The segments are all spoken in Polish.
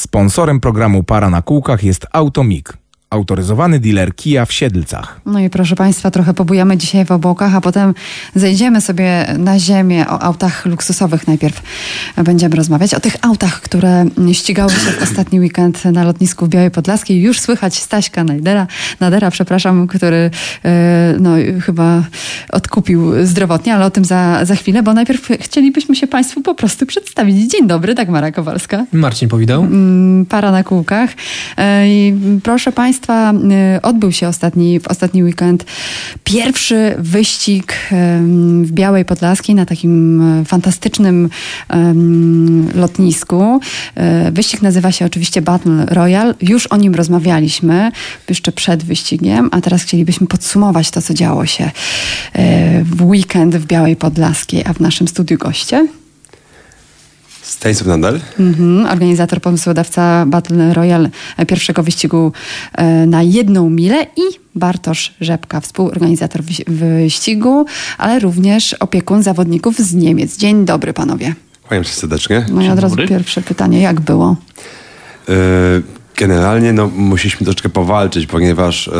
Sponsorem programu Para na kółkach jest Automik, autoryzowany dealer Kia w Siedlcach. No i proszę Państwa, trochę pobujamy dzisiaj w obłokach, a potem zejdziemy sobie na ziemię o autach luksusowych najpierw. Będziemy rozmawiać o tych autach, które ścigały się w ostatni weekend na lotnisku w Białej Podlaskiej. Już słychać Staśka Nadera, Nadera przepraszam, który e, no, chyba odkupił zdrowotnie, ale o tym za, za chwilę, bo najpierw chcielibyśmy się Państwu po prostu przedstawić. Dzień dobry, Dagmara Kowalska. Marcin Powidał. Mm, para na kółkach. E, I proszę Państwa, y, odbył się ostatni, w ostatni weekend pierwszy wyścig w Białej Podlaskiej na takim e, fantastycznym lotnisku. E, Wyścig nazywa się oczywiście Battle Royale. Już o nim rozmawialiśmy jeszcze przed wyścigiem, a teraz chcielibyśmy podsumować to, co działo się e, w weekend w Białej Podlaskiej, a w naszym studiu goście. Stanisław Nadal. Mhm, organizator, pomysłodawca Battle Royale e, pierwszego wyścigu e, na jedną milę i Bartosz Rzepka, współorganizator wyś- wyścigu, ale również opiekun zawodników z Niemiec. Dzień dobry panowie. Kłaniam się serdecznie. No i od razu pierwsze pytanie, jak było? Generalnie no, musieliśmy troszeczkę powalczyć, ponieważ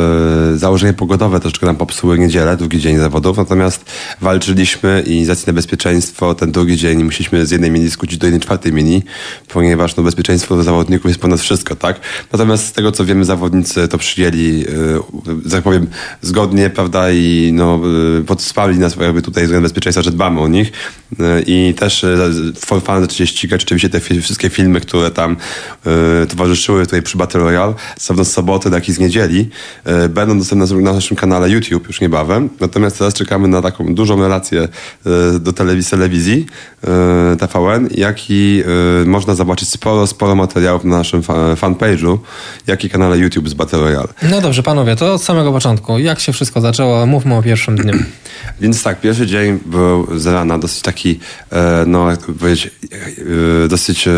yy, założenie pogodowe troszeczkę nam popsuły niedzielę, drugi dzień zawodów, natomiast walczyliśmy i z bezpieczeństwo ten drugi dzień musieliśmy z jednej mini skrócić do jednej czwartej mini, ponieważ no, bezpieczeństwo zawodników jest ponad wszystko, tak? Natomiast z tego co wiemy, zawodnicy to przyjęli, yy, tak powiem, zgodnie, prawda, i no, yy, podspali nas jakby tutaj z względu bezpieczeństwa, że dbamy o nich i też yy, for fun zaczęli ścigać oczywiście te wszystkie filmy, które tam yy, towarzyszyły tutaj przy Battle Royale, zarówno z soboty, jak i z niedzieli, yy, będą dostępne na naszym kanale YouTube już niebawem. Natomiast teraz czekamy na taką dużą relację yy, do telewizji, telewizji TVN, jak i można zobaczyć sporo, sporo materiałów na naszym fa- fanpage'u, jak i kanale YouTube z Battle Royale. No dobrze, panowie, to od samego początku. Jak się wszystko zaczęło? Mówmy o pierwszym dniu. Więc tak, pierwszy dzień był z rana dosyć taki, e, no jak powiedzieć, e, dosyć e,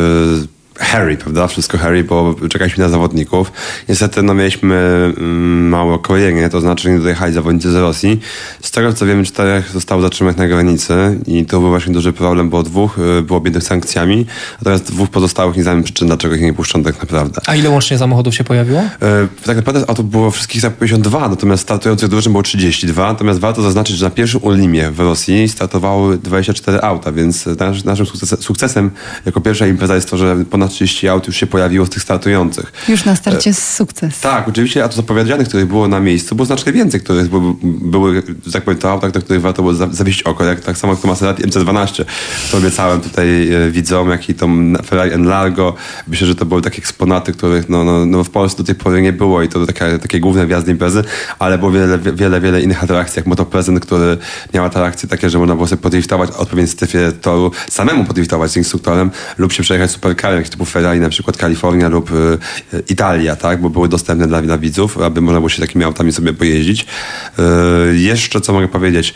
Harry, prawda? Wszystko Harry, bo czekaliśmy na zawodników. Niestety no, mieliśmy mm, małe krojenie, to znaczy nie dojechali zawodnicy z Rosji. Z tego co wiemy, czterech zostało zatrzymanych na granicy i to był właśnie duży problem, bo dwóch e, było objętych sankcjami, natomiast dwóch pozostałych nie znamy przyczyn, dlaczego ich nie puszczono tak naprawdę. A ile łącznie samochodów się pojawiło? E, Tak naprawdę auto było wszystkich za 52, natomiast startujących drużyn było 32. Natomiast warto zaznaczyć, że na pierwszym Olimie w Rosji startowały 24 auta, więc nasz, naszym sukces, sukcesem jako pierwsza impreza jest to, że ponad 30 aut już się pojawiło z tych startujących. Już na starcie jest sukces. Tak, oczywiście aut zapowiedzianych, których było na miejscu, było znacznie więcej, których były, były tak powiem, to auta, do których warto było za- zawiesić oko, jak tak samo jak to Maserati MC12, to obiecałem tutaj e, widzom, jak i tą Ferrari Enlargo. Myślę, że to były takie eksponaty, których no, no, no w Polsce do tej pory nie było i to takie, takie główne gwiazdy imprezy, ale było wiele, wiele, wiele innych atrakcji, jak Motoprezent, który miał atrakcje takie, że można było sobie podriftować w odpowiedniej strefie toru, samemu podriftować z instruktorem lub się przejechać supercarem, jak typu Ferrari, na przykład Kalifornia lub y, y, Italia, tak, bo były dostępne dla, dla widzów, aby można było się takimi autami sobie pojeździć. Y, jeszcze co mogę powiedzieć?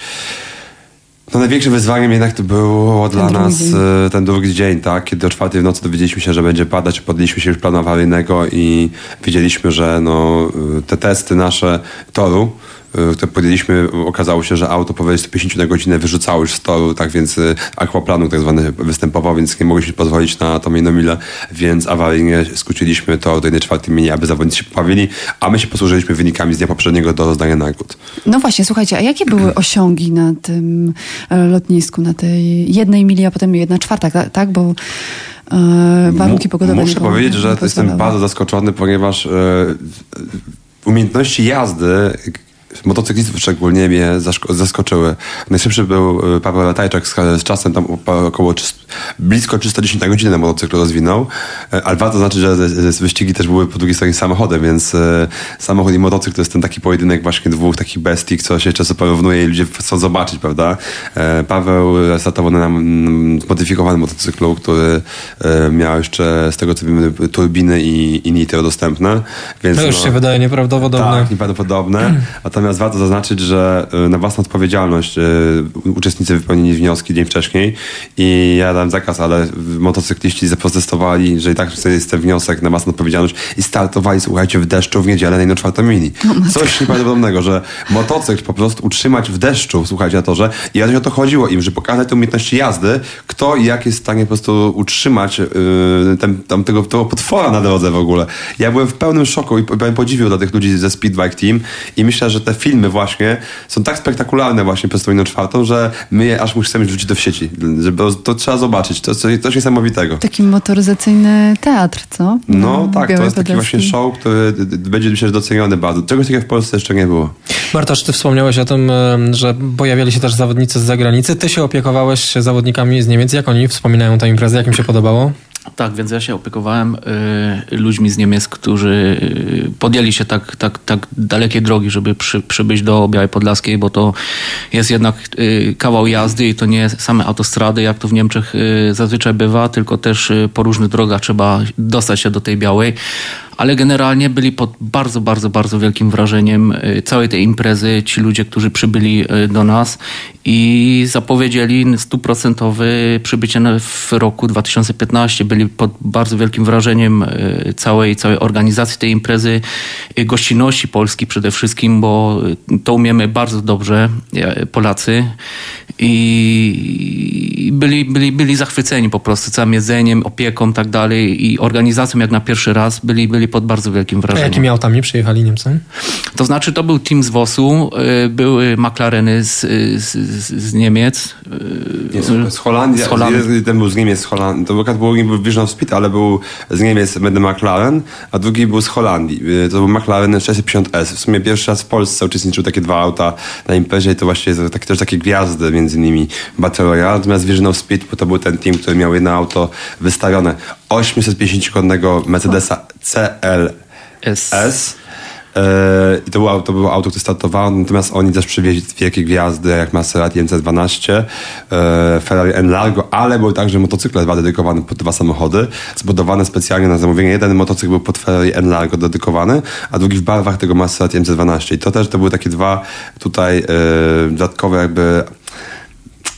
No największym wyzwaniem jednak to było dla drugi nas dzień. ten drugi dzień, tak? Kiedy o czwartej w nocy dowiedzieliśmy się, że będzie padać, podjęliśmy się już planu awaryjnego i wiedzieliśmy, że no, te testy nasze toru, które podjęliśmy, okazało się, że auto powyżej 150 na godzinę wyrzucało już z toru, tak więc e, aquaplanu tak zwany występował, więc nie mogliśmy pozwolić na tą jedną milę, więc awaryjnie skróciliśmy tor do 1 czwartej mini, aby zawodnicy się poprawili, a my się posłużyliśmy wynikami z dnia poprzedniego do rozdania nagród. No właśnie, słuchajcie, a jakie były osiągi na tym e, lotnisku, na tej jednej mili, a potem jedna czwarta, tak? tak? Bo e, warunki pogodowe Muszę powiedzieć, że jestem bardzo zaskoczony, ponieważ e, umiejętności jazdy motocyklistów szczególnie mnie zaskoczyły. Najszybszy był e, Paweł Latajczak z, czasem tam około blisko 310 na godzinę na motocyklu rozwinął, E, ale warto znaczyć, że wyścigi też były po drugiej stronie samochodem, więc e, samochód i motocykl to jest ten taki pojedynek właśnie dwóch takich bestii, co się często porównuje i ludzie chcą zobaczyć, prawda? Paweł startował na zmodyfikowanym motocyklu, który miał jeszcze z tego co wiemy turbiny i, i nitro dostępne, więc To już no- się wydaje nieprawdopodobne. tak, nieprawdopodobne. Natomiast Natomiast warto zaznaczyć, że y, na własną odpowiedzialność y, uczestnicy wypełnili wnioski dzień wcześniej i ja dałem zakaz, ale motocykliści zaprotestowali, że i tak jest ten wniosek na własną odpowiedzialność i startowali, słuchajcie, w deszczu w niedzielę na jedną czwartą mili. Coś nieprawdopodobnego, że motocykl po prostu utrzymać w deszczu, słuchajcie, na torze i o to chodziło im, że pokazać te umiejętności jazdy, kto i jak jest w stanie po prostu utrzymać yy, ten, tam tego, tego potwora na drodze w ogóle. Ja byłem w pełnym szoku i byłem podziwiał dla tych ludzi ze Speedbike Team i myślę, że te filmy właśnie są tak spektakularne właśnie przez inną czwartą, że my je aż chcemy wrzucić do w sieci. Żeby, to trzeba zobaczyć. To coś, coś niesamowitego. Taki motoryzacyjny teatr, co? No, tak, to jest taki właśnie show, który będzie myślę, że doceniony bardzo. Czegoś takiego w Polsce jeszcze nie było. Bartosz, ty wspomniałeś o tym, że pojawiali się też zawodnicy z zagranicy. Ty się opiekowałeś zawodnikami z Niemiec. Jak oni wspominają tę imprezę? Jak im się podobało? Tak, więc ja się opiekowałem y, ludźmi z Niemiec, którzy y, podjęli się tak, tak, tak dalekiej drogi, żeby przy, przybyć do Białej Podlaskiej, bo to jest jednak y, kawał jazdy i to nie same autostrady, jak to w Niemczech y, zazwyczaj bywa, tylko też y, po różnych drogach trzeba dostać się do tej Białej ale generalnie byli pod bardzo, bardzo, bardzo wielkim wrażeniem y, całej tej imprezy ci ludzie, którzy przybyli y, do nas i zapowiedzieli stuprocentowe przybycie w roku 2015. Byli pod bardzo wielkim wrażeniem y, całej, całej organizacji tej imprezy, gościnności Polski przede wszystkim, bo to umiemy bardzo dobrze Polacy i byli, byli, byli zachwyceni po prostu całym jedzeniem, opieką tak dalej i organizacją jak na pierwszy raz byli, byli pod bardzo wielkim wrażeniem. A jakimi autami przyjechali Niemcy? To znaczy to był team z WOS-u, y, były McLareny z, z, z Niemiec. Nie, z, z Holandii. Z Holandii. Ten był z Niemiec, z Holandii. To był był Vision of Speed, ale był z Niemiec Medy McLaren, a drugi był z Holandii. Y, to był McLaren 650S. W sumie pierwszy raz w Polsce uczestniczył takie dwa auta na imprezie i to właśnie jest takie, też takie gwiazdy między innymi Battle Royale. Natomiast Vision of Speed, to był ten team, który miał jedno auto wystawione. 850-konnego Mercedesa CLS. S. E, I to było, to było auto, które startowało, natomiast oni też przywieźli wielkie gwiazdy, jak Maserati MC12, e, Ferrari Enlargo, ale były także motocykle dwa dedykowane pod dwa samochody, zbudowane specjalnie na zamówienie. Jeden motocykl był pod Ferrari Enlargo dedykowany, a drugi w barwach tego Maserati MC12. I to też to były takie dwa tutaj e, dodatkowe jakby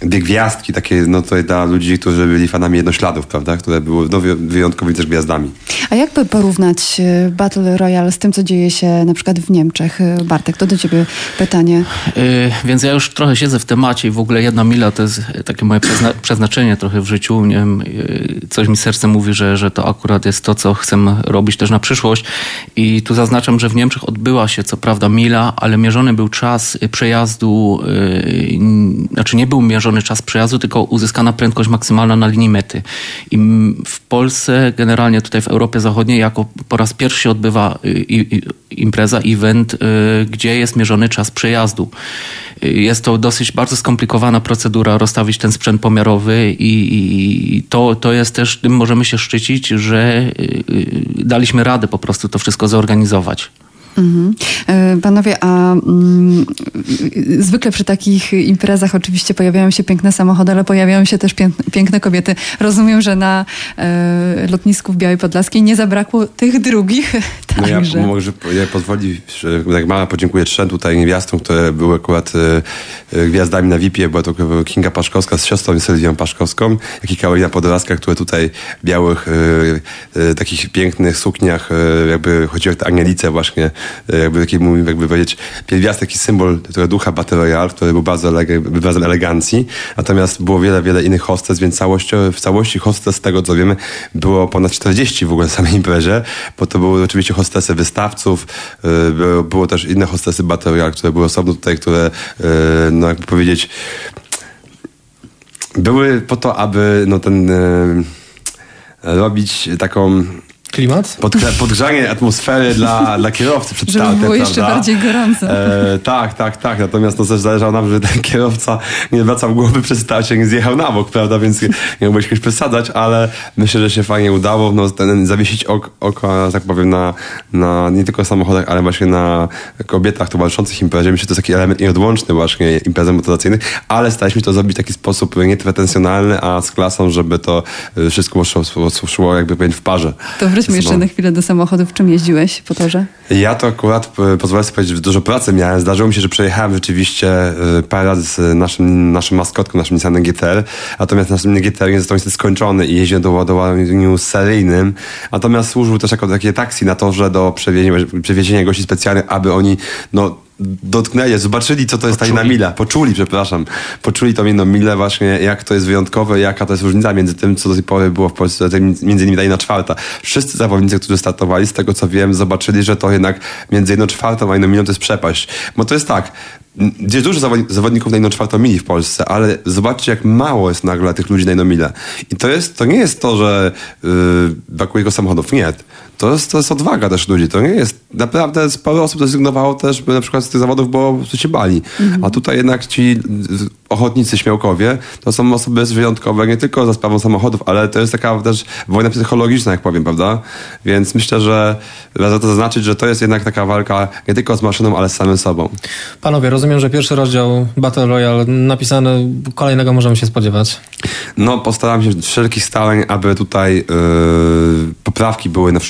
dwie gwiazdki takie no to dla ludzi, którzy byli fanami jednośladów, prawda, które były no, wyjątkowymi też gwiazdami. A jakby porównać e, Battle Royale z tym, co dzieje się na przykład w Niemczech? E, Bartek, to do ciebie pytanie. Yy, więc ja już trochę siedzę w temacie i w ogóle jedna mila to jest takie moje przezna przeznaczenie trochę w życiu. Nie wiem, coś mi serce mówi, że, że to akurat jest to, co chcę robić też na przyszłość. I tu zaznaczam, że w Niemczech odbyła się co prawda mila, ale mierzony był czas przejazdu, yy, znaczy nie był mierzony obniżony czas przejazdu, tylko uzyskana prędkość maksymalna na linii mety. I w Polsce, generalnie tutaj w Europie Zachodniej, jako po raz pierwszy się odbywa y, impreza, event, y, gdzie jest mierzony czas przejazdu. Y, jest to dosyć bardzo skomplikowana procedura, rozstawić ten sprzęt pomiarowy i to, to jest też, tym możemy się szczycić, że daliśmy radę po prostu to wszystko zorganizować. Mhm. E, panowie, a mm, zwykle przy takich imprezach oczywiście pojawiają się piękne samochody, ale pojawiają się też piękne kobiety. Rozumiem, że na e, lotnisku w Białej Podlaskiej nie zabrakło tych drugich no ja może ja pozwoli, że tak mała podziękuję trzem tutaj niewiastom, które były akurat e, e gwiazdami na VIP-ie. Była to Kinga Paszkowska z siostrą Sylwią Paszkowską, jak i Karolina Podolaska, które tutaj w białych, e, e, takich pięknych sukniach, jakby chodziło o te anielice właśnie, jakby taki, jakby powiedzieć, pierwiastek i symbol tego ducha Battle Royale, który był bardzo, bardzo elegancji. Natomiast było wiele, wiele innych hostes, więc całość, w całości hostes, z tego co wiemy, było ponad 40 w ogóle na samej imprezie, bo to były oczywiście hostesy wystawców, y, było, było też inne hostesy Battle Royale, które były osobno tutaj, które, y, no jakby powiedzieć, były po to, aby no ten robić taką Klimat? Pod, podgrzanie atmosfery dla, dla kierowcy przed Żeby startem, było jeszcze prawda? bardziej gorąco. E, tak, tak, tak. Natomiast no też zależało nam, żeby ten kierowca nie wracał głowy przed starcie, nie zjechał na bok, prawda? Więc nie mógłbyś jakoś przesadzać, ale myślę, że się fajnie udało. No, ten, zawiesić ok, oko, tak powiem, na, na nie tylko samochodach, ale właśnie na kobietach towarzyszących imprezie. Myślę, że to jest taki element nieodłączny właśnie imprez motoryzacyjnych, ale staraliśmy to zrobić w taki sposób nie pretensjonalny, a z klasą, żeby to wszystko szło, szło jakby w parze. To Wróćmy jeszcze sobą. na chwilę do samochodów. Czym jeździłeś po torze? Ja to akurat, e, pozwolę sobie powiedzieć, że dużo pracy miałem. Zdarzyło mi się, że przejechałem rzeczywiście e, parę razy z naszym, naszym maskotką, naszym Nissanem GTR. Natomiast nasz GTR został niestety skończony i jeździłem do ładowaniu seryjnym. Natomiast służył też jako takie taksi na torze do przewiezienia, przewiezienia gości specjalnych, aby oni, no, dotknęli, zobaczyli, co to jest ta jedna mila. Poczuli, przepraszam. Poczuli tą jedną milę właśnie, jak to jest wyjątkowe, jaka to jest różnica między tym, co do tej pory było w Polsce, tym między innymi ta jedna czwarta. Wszyscy zawodnicy, którzy startowali, z tego co wiem, zobaczyli, że to jednak między jedną czwartą a jedną milą to jest przepaść. Bo to jest tak, jest dużo zawodni- zawodników na jedną czwartą mili w Polsce, ale zobaczcie, jak mało jest nagle tych ludzi na jedną milę. I to jest, to nie jest to, że yy, brakuje go samochodów. Nie. To jest, to jest odwaga też ludzi. To nie jest, naprawdę sporo osób zrezygnowało też by na przykład z tych zawodów, bo się bali. A tutaj jednak ci y, ochotnicy śmiałkowie to są osoby wyjątkowe nie tylko za sprawą samochodów, ale to jest taka też wojna psychologiczna, jak powiem, prawda? Więc myślę, że warto to zaznaczyć, że to jest jednak taka walka nie tylko z maszyną, ale z samym sobą. Panowie, rozumiem, że pierwszy rozdział Battle Royale napisany, kolejnego możemy się spodziewać. No, postaram się wszelkich starań, aby tutaj yy, poprawki były na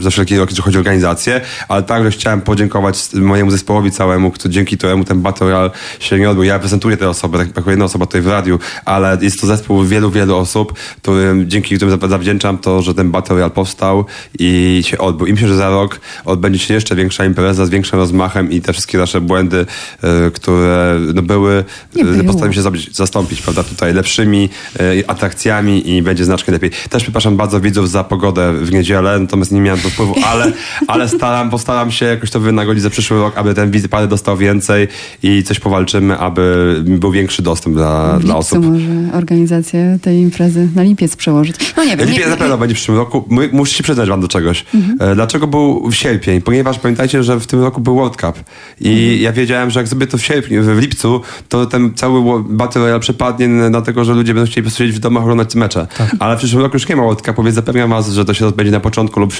ze wszelkiej roki, jeśli chodzi o organizację, ale także chciałem podziękować mojemu zespołowi całemu, który dzięki któremu ten Battle Royale się nie odbył. Ja reprezentuję te osoby, tak jako jedna osoba tutaj w radiu, ale jest to zespół wielu, wielu osób, którym, dzięki którym za- zawdzięczam to, że ten Battle Royale powstał i się odbył. I myślę, że za rok odbędzie się jeszcze większa impreza z większym rozmachem i te wszystkie nasze błędy, yy, które no, były, Nie było. postaram się zastąpić, prawda, tutaj lepszymi e, atrakcjami i będzie znacznie lepiej. Też przepraszam bardzo widzów za pogodę w niedzielę, natomiast nie miałem do wpływu, ale, ale staram, postaram się jakoś to wynagrodzić za przyszły rok, aby ten wizy parę dostał więcej i coś powalczymy, aby był większy dostęp dla, dla osób. może organizację tej imprezy na lipiec przełożyć. No nie wiem. Lipiec na pewno będzie w przyszłym roku. Muszę się przyznać wam do czegoś. Mhm. E, Dlaczego był w sierpień? Ponieważ pamiętajcie, że w tym roku był World Cup. I Mhm. ja wiedziałem, że jak zrobię to w sierpniu, w lipcu, to ten cały Battle Royale przepadnie dlatego, że ludzie będą chcieli po prostu siedzieć w domach oglądać mecze. Tak. Ale w przyszłym roku już nie ma Cupu, więc zapewniam was, że to się odbędzie na początku lub e,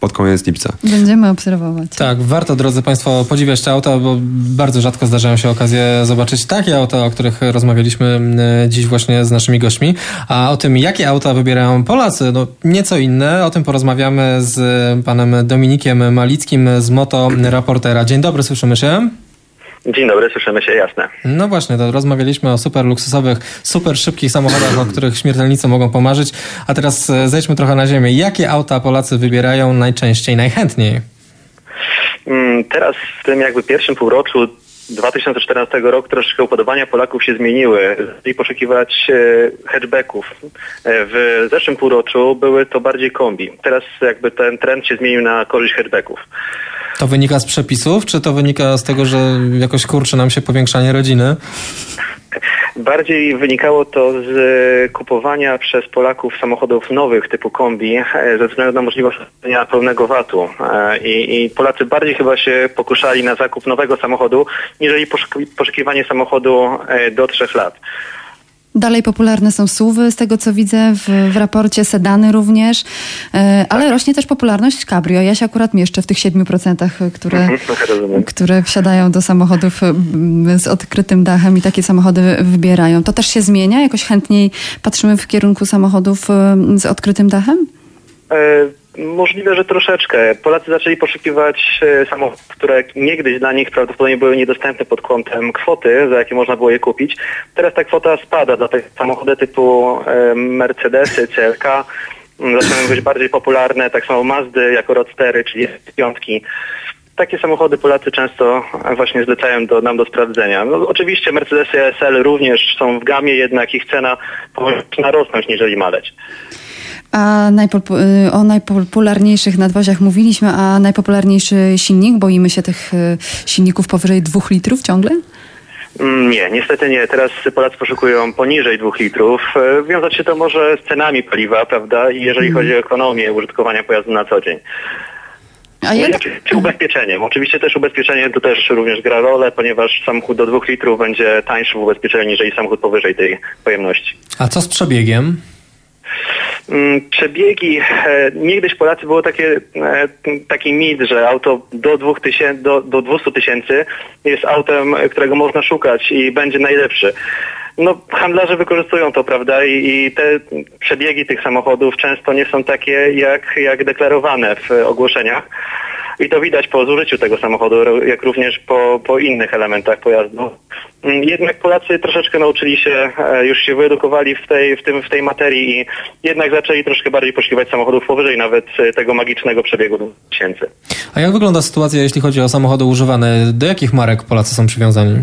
pod koniec lipca. Będziemy obserwować. Tak, warto, drodzy Państwo, podziwiać te auta, bo bardzo rzadko zdarzają się okazje zobaczyć takie auta, o których rozmawialiśmy dziś właśnie z naszymi gośćmi. A o tym, jakie auta wybierają Polacy, no nieco inne, o tym porozmawiamy z panem Dominikiem Malickim z Moto Raportera. Dzień dobry, słyszymy się? Dzień dobry, słyszymy się jasne. No właśnie, to rozmawialiśmy o super luksusowych, super szybkich samochodach, o których śmiertelnicy mogą pomarzyć. A teraz e, zejdźmy trochę na ziemię. Jakie auta Polacy wybierają najczęściej, najchętniej? Mm, Teraz w tym jakby pierwszym półroczu 2014 roku troszeczkę upodobania Polaków się zmieniły. Zaczęli poszukiwać e, hatchbacków. E, W zeszłym półroczu były to bardziej kombi. Teraz jakby ten trend się zmienił na korzyść hatchbacków. To wynika z przepisów, czy to wynika z tego, że jakoś kurczy nam się powiększanie rodziny? Bardziej wynikało to z kupowania przez Polaków samochodów nowych typu kombi ze względu na możliwość płacenia pełnego VAT-u. E, I, I Polacy bardziej chyba się pokuszali na zakup nowego samochodu, niżeli poszuki- poszukiwanie samochodu e, do trzech lat. Dalej popularne są SUVy, z tego co widzę w, w raporcie, sedany również, e, ale rośnie też popularność cabrio. Ja się akurat mieszczę w tych 7%, które, Rozumiem. które wsiadają do samochodów z odkrytym dachem i takie samochody wybierają. To też się zmienia? Jakoś chętniej patrzymy w kierunku samochodów mm, z odkrytym dachem? E, Możliwe, że troszeczkę. Polacy zaczęli poszukiwać e, samochodów, które niegdyś dla nich prawdopodobnie były niedostępne pod kątem kwoty, za jakie można było je kupić. Teraz ta kwota spada, dlatego samochody typu e, Mercedesy, CLK mm, zaczynają być bardziej popularne, tak samo Mazdy jako Roadstery, czyli piątki. Takie samochody Polacy często właśnie zlecają do, nam do sprawdzenia. No, oczywiście Mercedesy SL również są w gamie, jednak ich cena powinna rosnąć, niżeli maleć. A najpopu- y, o najpopularniejszych nadwoziach mówiliśmy, a najpopularniejszy silnik? Boimy się tych y, silników powyżej 2 litrów ciągle? Mm, Nie, niestety nie. Teraz Polacy poszukują poniżej dwóch litrów. E, Wiązać się to może z cenami paliwa, prawda? I jeżeli chodzi o ekonomię użytkowania pojazdu na co dzień. A jak, Czy, czy ubezpieczeniem? Oczywiście też ubezpieczenie to też również gra rolę, ponieważ samochód do dwóch litrów będzie tańszy w ubezpieczeniu niż samochód powyżej tej pojemności. A co z przebiegiem? Mm, Przebiegi, e, niegdyś Polacy było takie, e, taki mit, że auto do, 2000, do, do 200 tysięcy jest autem, którego można szukać i będzie najlepszy. No, handlarze wykorzystują to, prawda? I, I te przebiegi tych samochodów często nie są takie, jak, jak deklarowane w ogłoszeniach. I to widać po zużyciu tego samochodu, jak również po, po innych elementach pojazdu. Mm, Jednak Polacy troszeczkę nauczyli się, e, już się wyedukowali w tej, w tym, w tej materii i jednak zaczęli troszkę bardziej poszukiwać samochodów powyżej nawet e, tego magicznego przebiegu 2000. A jak wygląda sytuacja, jeśli chodzi o samochody używane? Do jakich marek Polacy są przywiązani?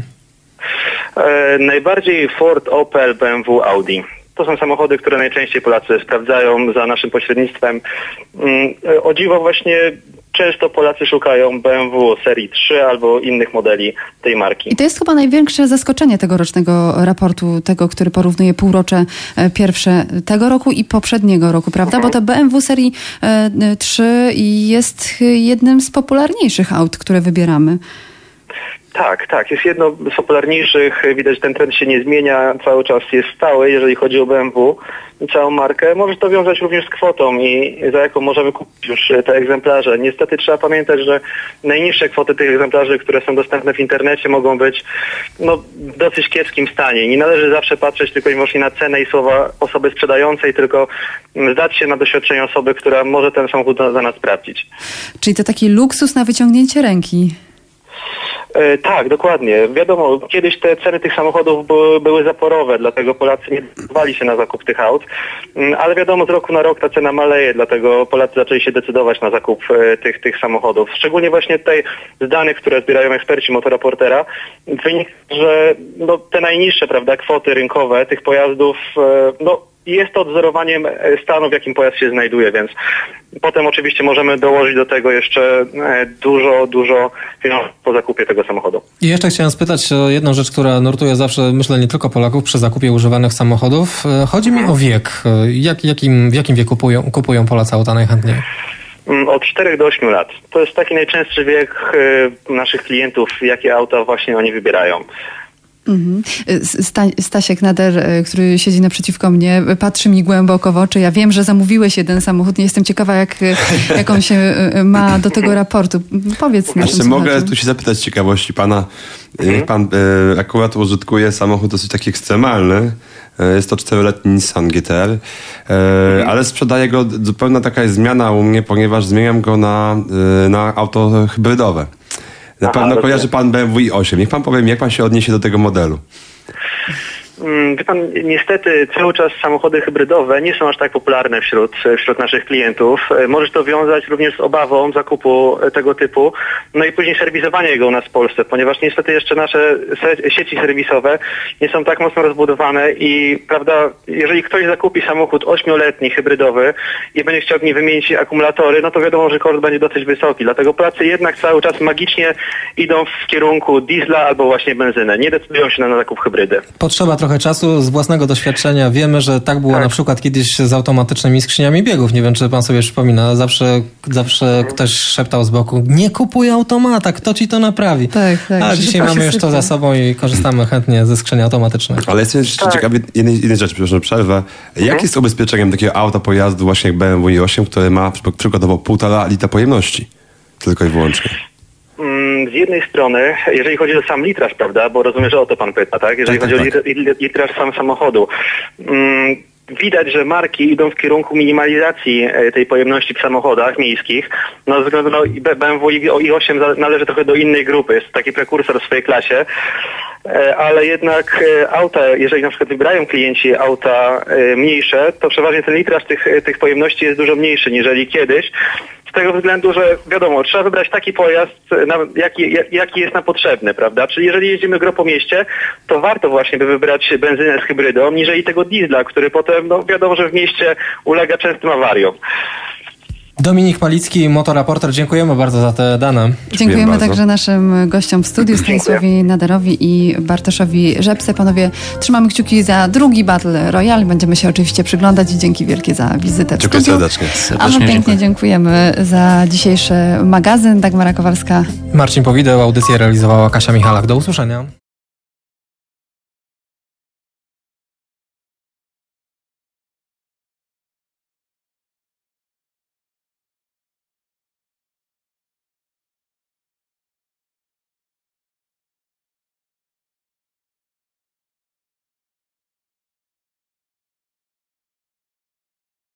E, najbardziej Ford, Opel, BMW, Audi. To są samochody, które najczęściej Polacy sprawdzają za naszym pośrednictwem. Mm, e, O dziwo właśnie często Polacy szukają BMW serii 3 albo innych modeli tej marki. I to jest chyba największe zaskoczenie tegorocznego raportu, tego, który porównuje półrocze e, pierwsze tego roku i poprzedniego roku, prawda? Bo to BMW serii e, e, 3 jest jednym z popularniejszych aut, które wybieramy. Tak, tak. Jest jedno z popularniejszych. Widać, ten trend się nie zmienia. Cały czas jest stały, jeżeli chodzi o BMW i całą markę. Może to wiązać również z kwotą i za jaką możemy kupić już te egzemplarze. Niestety trzeba pamiętać, że najniższe kwoty tych egzemplarzy, które są dostępne w internecie mogą być no, w dosyć kiepskim stanie. Nie należy zawsze patrzeć tylko i wyłącznie na cenę i słowa osoby sprzedającej, tylko zdać się na doświadczenie osoby, która może ten samochód za nas sprawdzić. Czyli to taki luksus na wyciągnięcie ręki. E, tak, dokładnie. Wiadomo, kiedyś te ceny tych samochodów były, zaporowe, dlatego Polacy nie decydowali się na zakup tych aut, Mm, ale wiadomo, z roku na rok ta cena maleje, dlatego Polacy zaczęli się decydować na zakup e, tych, tych samochodów. Szczególnie właśnie tutaj z danych, które zbierają eksperci Motoraportera, wynika, że no, te najniższe prawda, kwoty rynkowe tych pojazdów, e, no, jest to odzorowaniem e, stanu, w jakim pojazd się znajduje, więc potem oczywiście możemy dołożyć do tego jeszcze e, dużo, dużo pieniędzy po zakupie tego samochodu. I jeszcze chciałem spytać o jedną rzecz, która nurtuje zawsze, myślę, nie tylko Polaków przy zakupie używanych samochodów. E, Chodzi mi o wiek. Jak, jakim, w jakim wieku kupują, kupują Polacy auta najchętniej? Mm, Od 4 do 8 lat. To jest taki najczęstszy wiek naszych klientów, jakie auta właśnie oni wybierają. Mhm. Sta Stasiek Nader, e, który siedzi naprzeciwko mnie, patrzy mi głęboko w oczy. Ja wiem, że zamówiłeś jeden samochód. Nie jestem ciekawa, jak, e, jak on się e, ma do tego raportu. Powiedz naszym Jeszcze mogę słuchaczom. tu się zapytać z ciekawości pana. Niech pan e, akurat użytkuje samochód dosyć taki ekstremalny. E, Jest to czteroletni Nissan GTR, e, ale sprzedaję go, zupełna taka jest zmiana u mnie, ponieważ zmieniam go na, e, na auto hybrydowe. Na Aha, pewno kojarzy pan BMW i8. Niech pan powie mi, jak pan się odniesie do tego modelu. Mm, Wie pan, niestety cały czas samochody hybrydowe nie są aż tak popularne wśród, wśród naszych klientów. E, Może to wiązać również z obawą zakupu e, tego typu, no i później serwisowania jego u nas w Polsce, ponieważ niestety jeszcze nasze sieci serwisowe nie są tak mocno rozbudowane i prawda, jeżeli ktoś zakupi samochód ośmioletni hybrydowy i będzie chciał w wymienić akumulatory, no to wiadomo, że koszt będzie dosyć wysoki. Dlatego Polacy jednak cały czas magicznie idą w kierunku diesla albo właśnie benzynę. Nie decydują się na zakup hybrydy. Potrzeba trochę czasu. Z własnego doświadczenia wiemy, że tak było na przykład kiedyś z automatycznymi skrzyniami biegów. Nie wiem, czy pan sobie przypomina. Zawsze, zawsze ktoś szeptał z boku, nie kupuj automata, kto ci to naprawi? Tak, tak. A dzisiaj Szybko mamy już to za sobą i korzystamy chętnie ze skrzyni automatycznych. Ale jestem jeszcze Tak. ciekawy jednej, jednej rzeczy, przepraszam, przerwę. Jak jest ubezpieczeniem takiego auta, pojazdu właśnie jak BMW i8, które ma przy- przykładowo półtora litra pojemności? Tylko i wyłącznie. Mm, Z jednej strony, jeżeli chodzi o sam litraż, prawda, bo rozumiem, że o to pan pyta, tak? Jeżeli Tak, chodzi tak, o lit- litraż sam samochodu, mm, widać, że marki idą w kierunku minimalizacji e, tej pojemności w samochodach miejskich. No, ze względu na BMW i i 8 za- należy trochę do innej grupy, jest taki prekursor w swojej klasie. E, Ale jednak e, auta, jeżeli na przykład wybierają klienci auta e, mniejsze, to przeważnie ten litraż tych, tych pojemności jest dużo mniejszy niżeli kiedyś. Z tego względu, że wiadomo, trzeba wybrać taki pojazd, jaki, ja- jaki jest nam potrzebny, prawda? Czyli jeżeli jeździmy gro po mieście, to warto właśnie by wybrać benzynę z hybrydą, niżeli tego diesla, który potem, no wiadomo, że w mieście ulega częstym awariom. Dominik Palicki, Motoraporter, dziękujemy bardzo za te dane. Dziękujemy bardzo. także naszym gościom w studiu, Stanisławowi Nadarowi i Bartoszowi Rzepce. Panowie, trzymamy kciuki za drugi Battle Royale. Będziemy się oczywiście przyglądać i dzięki wielkie za wizytę w Dziękuję studiu. serdecznie. A my Serdecznie pięknie dziękuję. dziękujemy za dzisiejszy magazyn. Dagmara Kowalska, Marcin Powideł, audycję realizowała Kasia Michalak. Do usłyszenia.